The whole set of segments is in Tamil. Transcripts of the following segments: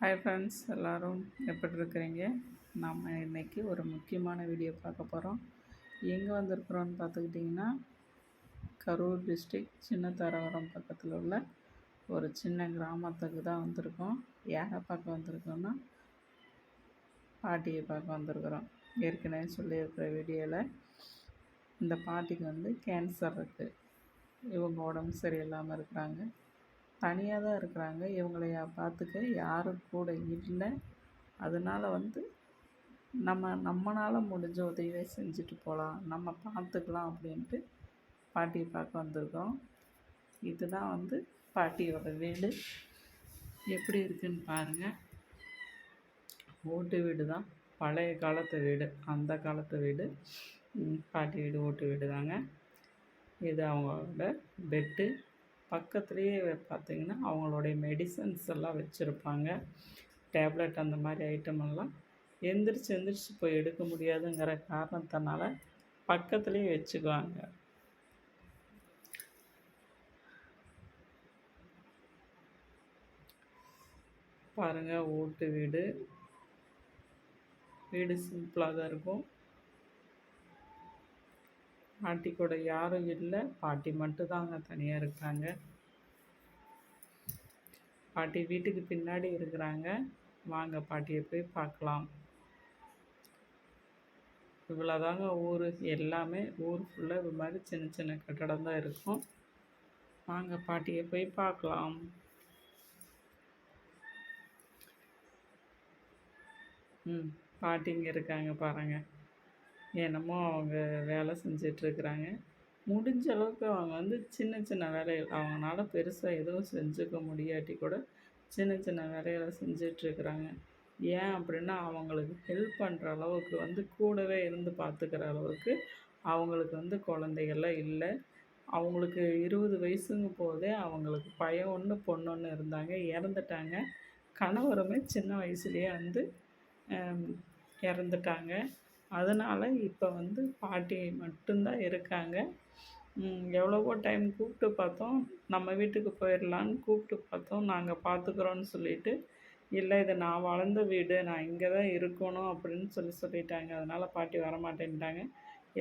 ஹாய் ஃப்ரெண்ட்ஸ் எல்லோரும் எப்படி இருக்கிறீங்க? நம்ம இன்றைக்கி ஒரு முக்கியமான வீடியோ பார்க்க போகிறோம் எங்கே வந்திருக்குறோன்னு பார்த்துக்கிட்டிங்கன்னா கரூர் டிஸ்ட்ரிக் சின்ன தரவரம் பக்கத்தில் உள்ள ஒரு சின்ன கிராமத்துக்கு தான் வந்திருக்கோம். யாரை பார்க்க வந்திருக்கோன்னா பாட்டியை பார்க்க வந்திருக்கிறோம். ஏற்கனவே சொல்லியிருக்கிற வீடியோவில் இந்த பாட்டிக்கு வந்து கேன்சர் இருக்குது இவங்க உடம்பு சரியில்லாமல் இருக்கிறாங்க. தனியாக தான் இருக்கிறாங்க. இவங்களை பார்த்துக்க யாரும் கூட இல்லை. அதனால் வந்து நம்ம நம்மளால் முடிஞ்ச உதவியை செஞ்சுட்டு போகலாம் நம்ம பார்த்துக்கலாம் அப்படின்ட்டு பாட்டியை பார்க்க வந்திருக்கோம். இதுதான் வந்து பாட்டியோட வீடு. எப்படி இருக்குன்னு பாருங்கள் ஓட்டு வீடு தான். பழைய காலத்து வீடு. அந்த காலத்து வீடு. பாட்டி வீடு ஓட்டு வீடு தாங்க. இது அவங்களோட பெட்டு. பக்கத்துலேயே பார்த்திங்கன்னா அவங்களுடைய மெடிசன்ஸ் எல்லாம் வச்சுருப்பாங்க. டேப்லெட் அந்த மாதிரி ஐட்டம் எல்லாம். எந்திரிச்சு எந்திரிச்சு போய் எடுக்க முடியாதுங்கிற காரணத்தினால பக்கத்துலேயே வச்சுக்குவாங்க. பாருங்கள் ஓட்டு வீடு. வீடு சிம்பிளாக தான் இருக்கும். பாட்டி கூட யாரும் இல்லை. பாட்டி மட்டும்தாங்க தனியாக இருக்கிறாங்க பாட்டி வீட்டுக்கு பின்னாடி இருக்கிறாங்க. வாங்க பாட்டியை போய் பார்க்கலாம். இவ்வளோதாங்க ஊர். எல்லாமே ஊர் ஃபுல்லாக இது மாதிரி சின்ன சின்ன கட்டடம் தான் இருக்கும். வாங்க பாட்டியை போய் பார்க்கலாம். ம் பாட்டிங்க இருக்காங்க பாருங்கள் என்னமோ அவங்க வேலை செஞ்சிட்ருக்குறாங்க. முடிஞ்ச அளவுக்கு அவங்க வந்து சின்ன சின்ன வேலைகள் அவங்களால பெருசாக எதுவும் செஞ்சுக்க முடியாட்டி கூட சின்ன சின்ன வேலைகளை செஞ்சிட்ருக்குறாங்க. ஏன் அப்படின்னா அவங்களுக்கு ஹெல்ப் பண்ணுற அளவுக்கு வந்து கூடவே இருந்து பார்த்துக்கிற அளவுக்கு அவங்களுக்கு வந்து குழந்தைகள்லாம் இல்லை. அவங்களுக்கு இருபது வயசுங்க போதே அவங்களுக்கு பையன் ஒன்று பொண்ணு ஒன்று இருந்தாங்க இறந்துட்டாங்க. கணவருமே சின்ன வயசுலேயே வந்து இறந்துட்டாங்க. அதனால் இப்போ வந்து பாட்டி மட்டும்தான் இருக்காங்க. எவ்வளவோ டைம் கூப்பிட்டு பார்த்தோம். நம்ம வீட்டுக்கு போயிடலான்னு கூப்பிட்டு பார்த்தோம். நாங்கள் பார்த்துக்குறோன்னு சொல்லிட்டு இல்லை இது நான் வளர்ந்த வீடு. நான் இங்கே தான் இருக்கணும் அப்படின்னு சொல்லி சொல்லிட்டாங்க. அதனால் பாட்டி வரமாட்டேன்ட்டாங்க.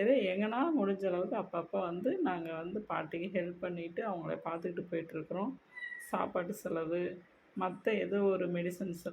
ஏதோ எங்கன்னா முடிஞ்ச அளவுக்கு அப்பப்போ வந்து நாங்கள் வந்து பாட்டிக்கு ஹெல்ப் பண்ணிவிட்டு அவங்கள பார்த்துக்கிட்டு போயிட்டுருக்குறோம் சாப்பாட்டு செலவு மற்ற ஏதோ ஒரு மெடிசன்ஸ்